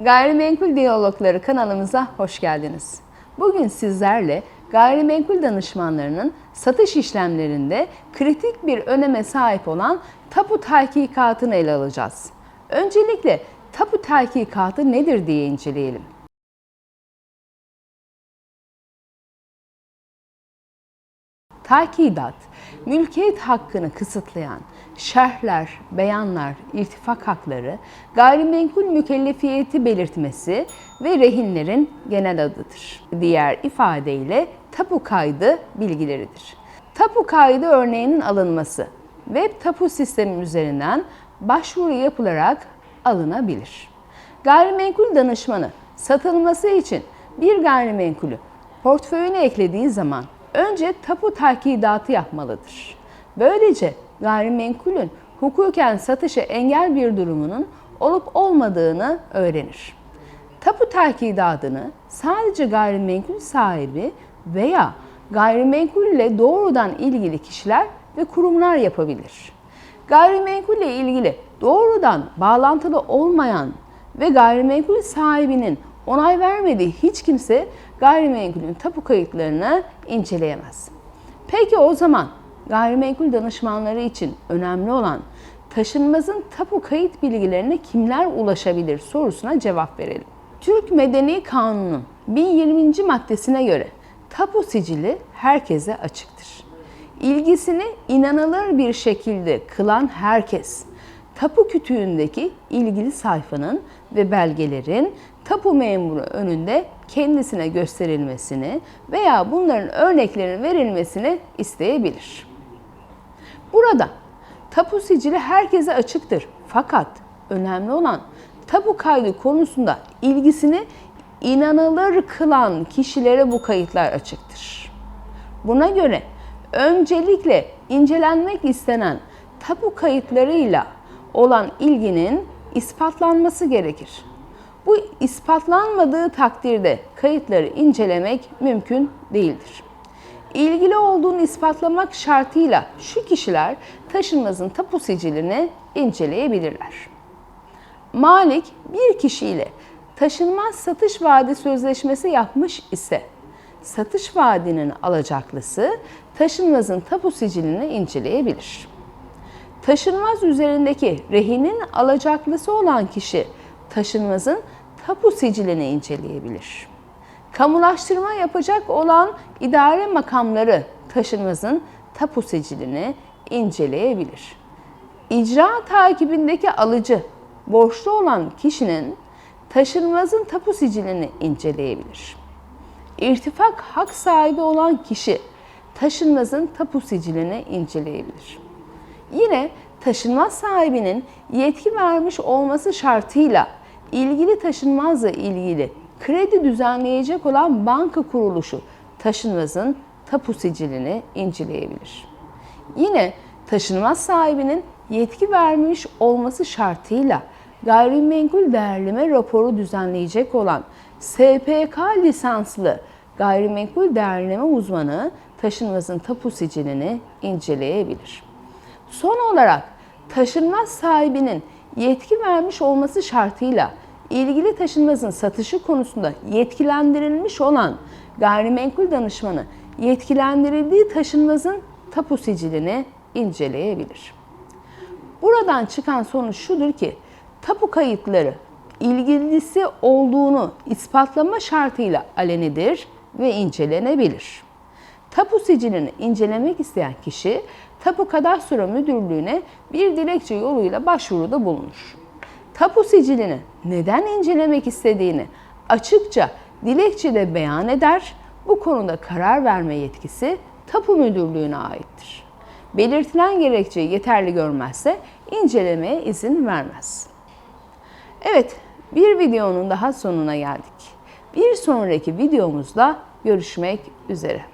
Gayrimenkul Diyalogları kanalımıza hoş geldiniz. Bugün sizlerle gayrimenkul danışmanlarının satış işlemlerinde kritik bir öneme sahip olan tapu tahkikatını ele alacağız. Öncelikle tapu tahkikatı nedir diye inceleyelim. Takidat, mülkiyet hakkını kısıtlayan şerhler, beyanlar, irtifak hakları, gayrimenkul mükellefiyeti belirtmesi ve rehinlerin genel adıdır. Diğer ifadeyle tapu kaydı bilgileridir. Tapu kaydı örneğinin alınması web tapu sistemi üzerinden başvuru yapılarak alınabilir. Gayrimenkul danışmanı satılması için bir gayrimenkulü portföyüne eklediği zaman önce tapu takidatı yapmalıdır. Böylece gayrimenkulün hukuken satışa engel bir durumunun olup olmadığını öğrenir. Tapu takidatını sadece gayrimenkul sahibi veya gayrimenkul ile doğrudan ilgili kişiler ve kurumlar yapabilir. Gayrimenkul ile ilgili doğrudan bağlantılı olmayan ve gayrimenkul sahibinin onay vermediği hiç kimse gayrimenkulün tapu kayıtlarını inceleyemez. Peki o zaman gayrimenkul danışmanları için önemli olan taşınmazın tapu kayıt bilgilerine kimler ulaşabilir sorusuna cevap verelim. Türk Medeni Kanunu'nun 1020. maddesine göre tapu sicili herkese açıktır. İlgisini inanılır bir şekilde kılan herkes tapu kütüğündeki ilgili sayfanın ve belgelerin tapu memuru önünde kendisine gösterilmesini veya bunların örneklerinin verilmesini isteyebilir. Burada tapu sicili herkese açıktır. Fakat önemli olan tapu kaydı konusunda ilgisini inanılır kılan kişilere bu kayıtlar açıktır. Buna göre öncelikle incelenmek istenen tapu kayıtlarıyla olan ilginin ispatlanması gerekir. Bu ispatlanmadığı takdirde kayıtları incelemek mümkün değildir. İlgili olduğunu ispatlamak şartıyla şu kişiler taşınmazın tapu sicilini inceleyebilirler. Malik bir kişiyle taşınmaz satış vaadi sözleşmesi yapmış ise satış vaadinin alacaklısı taşınmazın tapu sicilini inceleyebilir. Taşınmaz üzerindeki rehinin alacaklısı olan kişi taşınmazın tapu sicilini inceleyebilir. Kamulaştırma yapacak olan idare makamları taşınmazın tapu sicilini inceleyebilir. İcra takibindeki alıcı borçlu olan kişinin taşınmazın tapu sicilini inceleyebilir. İrtifak hak sahibi olan kişi taşınmazın tapu sicilini inceleyebilir. Yine taşınmaz sahibinin yetki vermiş olması şartıyla ilgili taşınmazla ilgili kredi düzenleyecek olan banka kuruluşu taşınmazın tapu sicilini inceleyebilir. Yine taşınmaz sahibinin yetki vermiş olması şartıyla gayrimenkul değerleme raporu düzenleyecek olan SPK lisanslı gayrimenkul değerleme uzmanı taşınmazın tapu sicilini inceleyebilir. Son olarak taşınmaz sahibinin yetki vermiş olması şartıyla ilgili taşınmazın satışı konusunda yetkilendirilmiş olan gayrimenkul danışmanı yetkilendirildiği taşınmazın tapu sicilini inceleyebilir. Buradan çıkan sonuç şudur ki tapu kayıtları ilgilisi olduğunu ispatlama şartıyla alenidir ve incelenebilir. Tapu sicilini incelemek isteyen kişi Tapu Kadastro Müdürlüğü'ne bir dilekçe yoluyla başvuruda bulunur. Tapu sicilini neden incelemek istediğini açıkça dilekçede beyan eder. Bu konuda karar verme yetkisi Tapu Müdürlüğü'ne aittir. Belirtilen gerekçeyi yeterli görmezse incelemeye izin vermez. Evet, bir videonun daha sonuna geldik. Bir sonraki videomuzda görüşmek üzere.